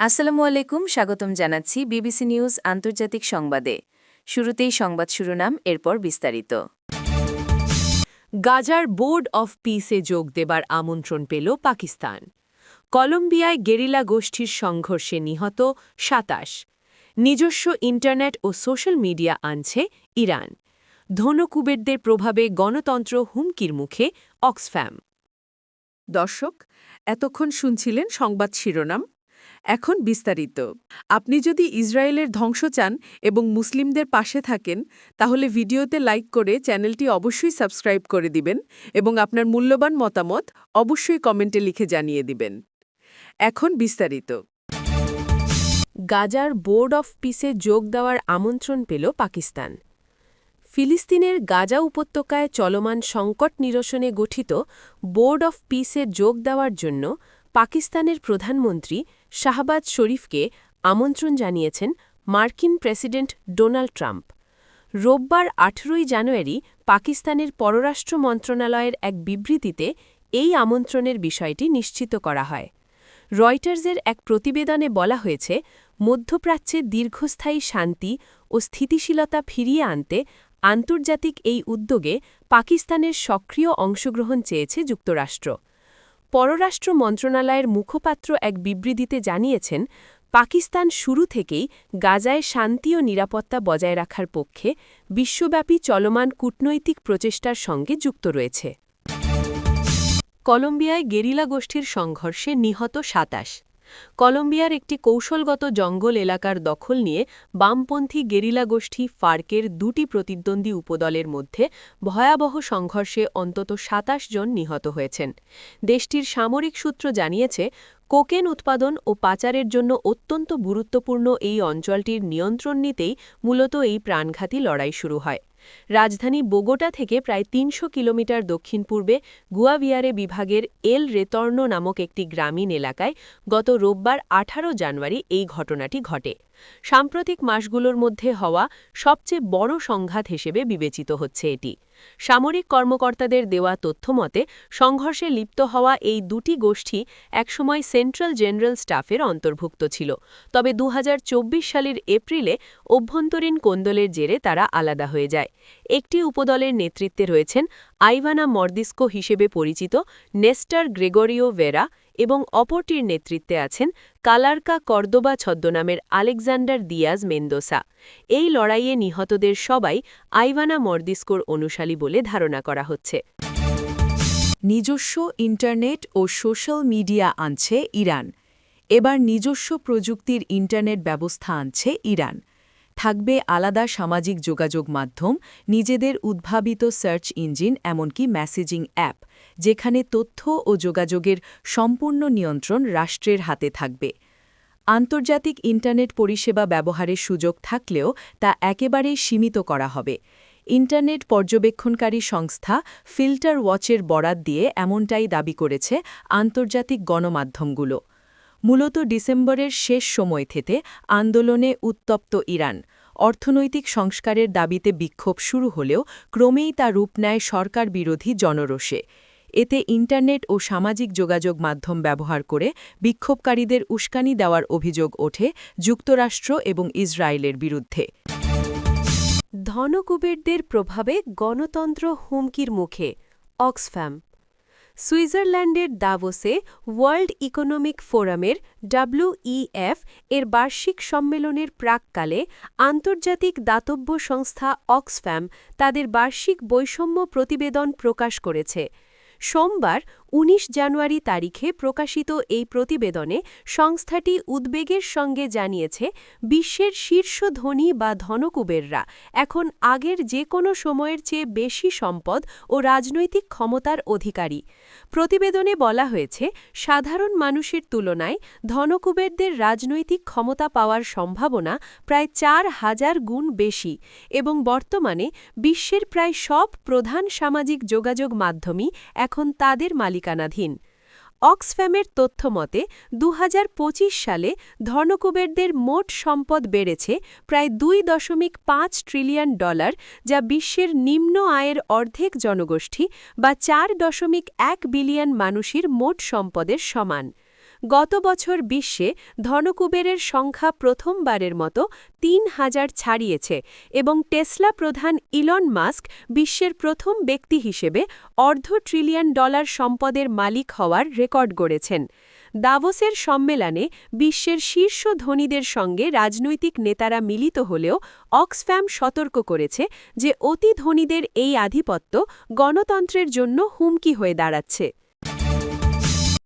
আসসালামু আলাইকুম, স্বাগতম জানাচ্ছি বিবিসি নিউজ আন্তর্জাতিক সংবাদে। শুরুতেই সংবাদ শিরোনাম, এরপর বিস্তারিত। গাজার বোর্ড অফ পিসে যোগ দেবার আমন্ত্রণ পেল পাকিস্তান। কলম্বিয়ায় গেরিলা গোষ্ঠীর সংঘর্ষে নিহত সাতাশ। নিজস্ব ইন্টারনেট ও সোশ্যাল মিডিয়া আনছে ইরান। ধনকুবেরদের প্রভাবে গণতন্ত্র হুমকির মুখে অক্সফ্যাম। দর্শক, এতক্ষণ শুনছিলেন সংবাদ শিরোনাম এখন বিস্তারিত। আপনি যদি ইসরায়েলের ধ্বংস চান এবং মুসলিমদের পাশে থাকেন, তাহলে ভিডিওতে লাইক করে চ্যানেলটি অবশ্যই সাবস্ক্রাইব করে দিবেন এবং আপনার মূল্যবান মতামত অবশ্যই কমেন্টে লিখে জানিয়ে দিবেন। এখন বিস্তারিত। গাজার বোর্ড অফ পিসে যোগ দেওয়ার আমন্ত্রণ পেল পাকিস্তান। ফিলিস্তিনের গাজা উপত্যকায় চলমান সংকট নিরসনে গঠিত বোর্ড অফ পিসে যোগ দেওয়ার জন্য পাকিস্তানের প্রধানমন্ত্রী শাহবাজ শরীফকে আমন্ত্রণ জানিয়েছেন মার্কিন প্রেসিডেন্ট ডোনাল্ড ট্রাম্প। রোববার আঠেরোই জানুয়ারি পাকিস্তানের পররাষ্ট্র মন্ত্রণালয়ের এক বিবৃতিতে এই আমন্ত্রণের বিষয়টি নিশ্চিত করা হয়। রয়টার্সের এক প্রতিবেদনে বলা হয়েছে, মধ্যপ্রাচ্যে দীর্ঘস্থায়ী শান্তি ও স্থিতিশীলতা ফিরিয়ে আনতে আন্তর্জাতিক এই উদ্যোগে পাকিস্তানের সক্রিয় অংশগ্রহণ চেয়েছে যুক্তরাষ্ট্র। পররাষ্ট্র মন্ত্রণালয়ের মুখপাত্র এক বিবৃতিতে জানিয়েছেন, পাকিস্তান শুরু থেকেই গাজায় শান্তি ও নিরাপত্তা বজায় রাখার পক্ষে বিশ্বব্যাপী চলমান কূটনৈতিক প্রচেষ্টার সঙ্গে যুক্ত রয়েছে। কলম্বিয়ায় গেরিলা গোষ্ঠীর সংঘর্ষে নিহত সাতাশ। কলম্বিয়ার একটি কৌশলগত জঙ্গল এলাকার দখল নিয়ে বামপন্থী গেরিলা গোষ্ঠী ফার্কের দুটি প্রতিদ্বন্দ্বী উপদলের মধ্যে ভয়াবহ সংঘর্ষে অন্তত সাতাশ জন নিহত হয়েছেন। দেশটির সামরিক সূত্র জানিয়েছে কোকেন উৎপাদন ও পাচারের জন্য অত্যন্ত গুরুত্বপূর্ণ এই অঞ্চলটির নিয়ন্ত্রণ নিতেই মূলত এই প্রাণঘাতী লড়াই শুরু হয়। রাজধানী বোগোটা থেকে প্রায় তিনশো কিলোমিটার দক্ষিণ পূর্বে গুয়াভিয়ারে বিভাগের এল রেতর্ন নামক একটি গ্রামীণ এলাকায় গত রোববার ১৮ জানুয়ারি এই ঘটনাটি ঘটে। সাম্প্রতিক মাসগুলোর মধ্যে হওয়া সবচেয়ে বড় সংঘাত হিসেবে বিবেচিত হচ্ছে এটি। সামরিক কর্মকর্তাদের দেওয়া তথ্যমতে সংঘর্ষে লিপ্ত হওয়া এই দুটি গোষ্ঠী একসময় সেন্ট্রাল জেনারেল স্টাফের অন্তর্ভুক্ত ছিল, তবে দু হাজার চব্বিশ সালের এপ্রিলে অভ্যন্তরীণ কোন্দলের জেরে তারা আলাদা হয়ে যায়। একটি উপদলের নেতৃত্বে রয়েছেন আইভানা মর্দিস্কো হিসেবে পরিচিত নেস্টার গ্রেগরিও ভেরা এবং অপরটির নেতৃত্বে আছেন কালারকা কর্দোবা ছদ্মনামের আলেকজান্ডার দিয়াজ মেন্দোসা। এই লড়াইয়ে নিহতদের সবাই আইভানা মর্দিস্কোর অনুশালী বলে ধারণা করা হচ্ছে। নিজস্ব ইন্টারনেট ও সোশ্যাল মিডিয়া আনছে ইরান। এবার নিজস্ব প্রযুক্তির ইন্টারনেট ব্যবস্থা আনছে ইরান। থাকবে আলাদা সামাজিক যোগাযোগ মাধ্যম, নিজেদের উদ্ভাবিত সার্চ ইঞ্জিন এমনকি মেসেজিং অ্যাপ, যেখানে তথ্য ও যোগাযোগের সম্পূর্ণ নিয়ন্ত্রণ রাষ্ট্রের হাতে থাকবে। আন্তর্জাতিক ইন্টারনেট পরিষেবা ব্যবহারের সুযোগ থাকলেও তা একেবারেই সীমিত করা হবে। ইন্টারনেট পর্যবেক্ষণকারী সংস্থা ফিল্টার ওয়াচের বরাত দিয়ে এমনটাই দাবি করেছে আন্তর্জাতিক গণমাধ্যমগুলো। মূলত ডিসেম্বরের শেষ সময় থেকে আন্দোলনে উত্তপ্ত ইরান। অর্থনৈতিক সংস্কারের দাবিতে বিক্ষোভ শুরু হলেও ক্রমেই তা রূপ নেয় সরকার বিরোধী জনরোষে। এতে ইন্টারনেট ও সামাজিক যোগাযোগ মাধ্যম ব্যবহার করে বিক্ষোভকারীদের উস্কানি দেওয়ার অভিযোগ ওঠে যুক্তরাষ্ট্র এবং ইসরায়েলের বিরুদ্ধে। ধনকুবেরদের প্রভাবে গণতন্ত্র হুমকির মুখে অক্সফ্যাম সুইজারল্যান্ডের দাভোসে ওয়ার্ল্ড ইকোনমিক ফোরামের ডাব্লিউইএফ এর বার্ষিক সম্মেলনের প্রাককালে আন্তর্জাতিক দাতব্য সংস্থা অক্সফ্যাম তাদের বার্ষিক বৈষম্য প্রতিবেদন প্রকাশ করেছে। সোমবার ১৯ জানুয়ারি তারিখে প্রকাশিত এই প্রতিবেদনে সংস্থাটি উদ্বেগের সঙ্গে জানিয়েছে, বিশ্বের শীর্ষ ধনী বা ধনকুবেররা এখন আগের যে কোনো সময়ের চেয়ে বেশি সম্পদ ও রাজনৈতিক ক্ষমতার অধিকারী। প্রতিবেদনে বলা হয়েছে, সাধারণ মানুষের তুলনায় ধনকুবেরদের রাজনৈতিক ক্ষমতা পাওয়ার সম্ভাবনা প্রায় চার হাজার গুণ বেশি এবং বর্তমানে বিশ্বের প্রায় সব প্রধান সামাজিক যোগাযোগ মাধ্যমই এখন তাদের মালিকানাধীন অক্সফ্যামের তথ্যমতে দু হাজার পঁচিশ সালে ধনকুবেরদের মোট সম্পদ বেড়েছে প্রায় দুই দশমিক পাঁচ ট্রিলিয়ন ডলার, যা বিশ্বের নিম্ন আয়ের অর্ধেক জনগোষ্ঠী বা চার দশমিক এক বিলিয়ন মানুষের মোট সম্পদের সমান। গত বছর বিশ্বে ধনকুবেরের সংখ্যা প্রথমবারের মতো তিন হাজার ছাড়িয়েছে এবং টেসলা প্রধান ইলন মাস্ক বিশ্বের প্রথম ব্যক্তি হিসেবে অর্ধ ট্রিলিয়ন ডলার সম্পদের মালিক হওয়ার রেকর্ড গড়েছেন। দাভোসের সম্মেলনে বিশ্বের শীর্ষ ধনীদের সঙ্গে রাজনৈতিক নেতারা মিলিত হলেও অক্সফ্যাম সতর্ক করেছে যে অতি ধনীদের এই আধিপত্য গণতন্ত্রের জন্য হুমকি হয়ে দাঁড়াচ্ছে।